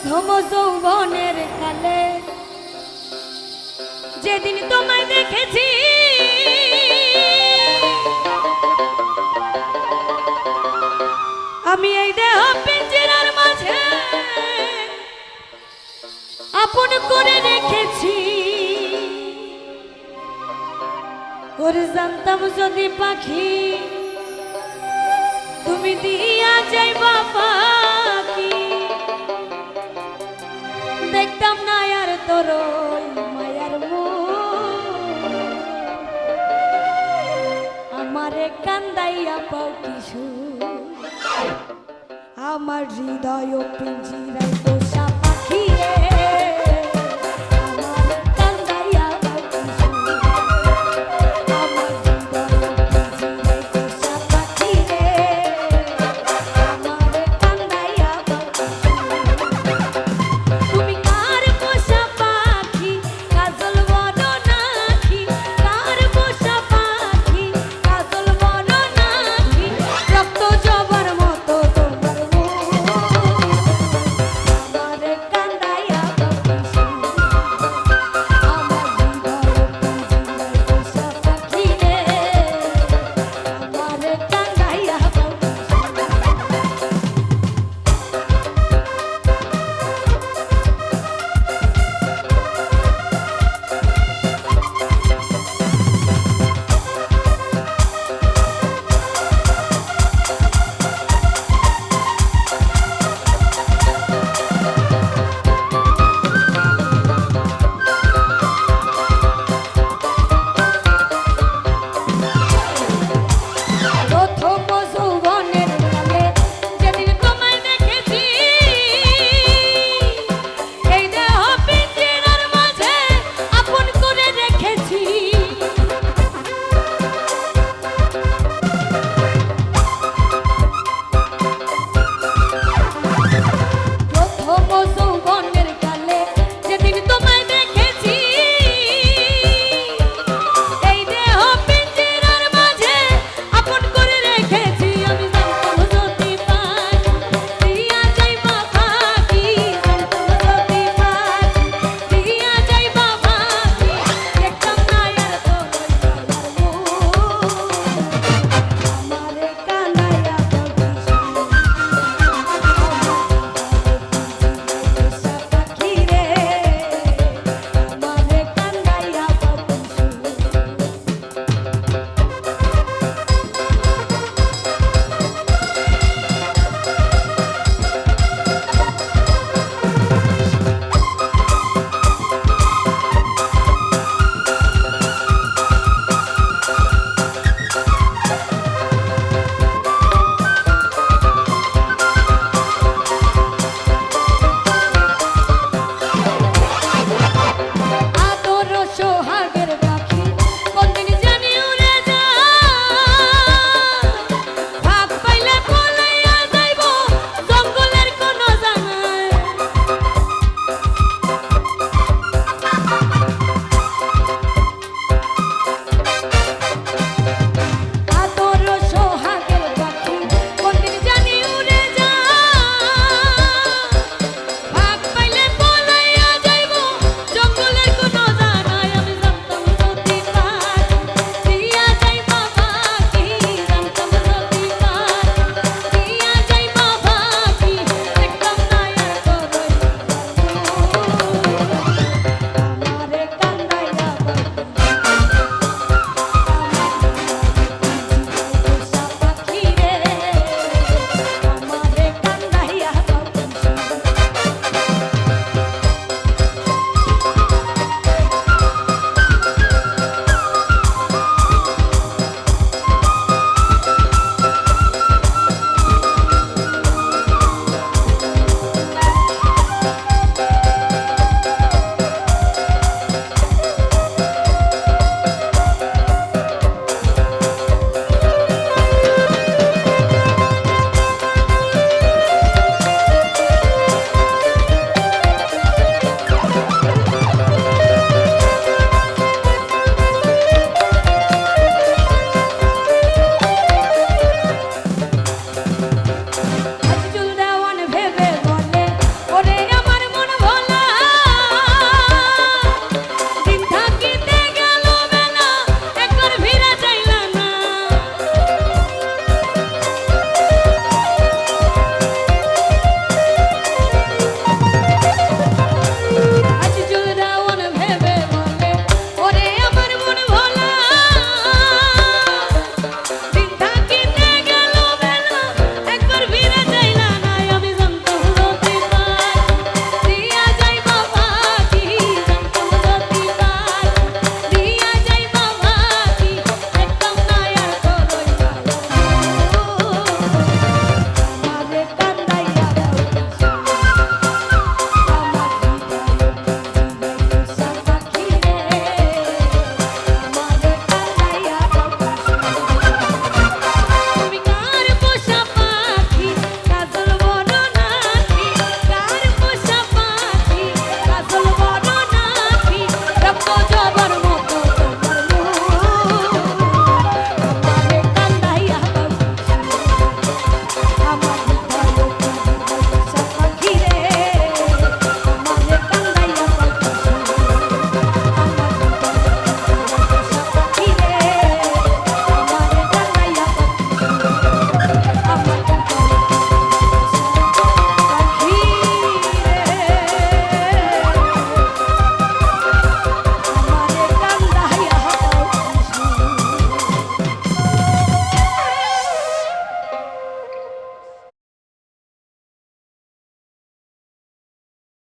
প্রথম যৌবনের কালে। যেদিন তোমায় দেখেছি, আমি এই দেহ পিঞ্জিরার মাঝে আপন করে রেখেছি। ওরে জানতাম যদি পাখি, তুমি দিয়া যাইবা পাখি। দেখতাম না আর তোর মায়ার। আমারে কান্দাইয়া পাও কিছু আমার হৃদয় পিঞ্জিরায়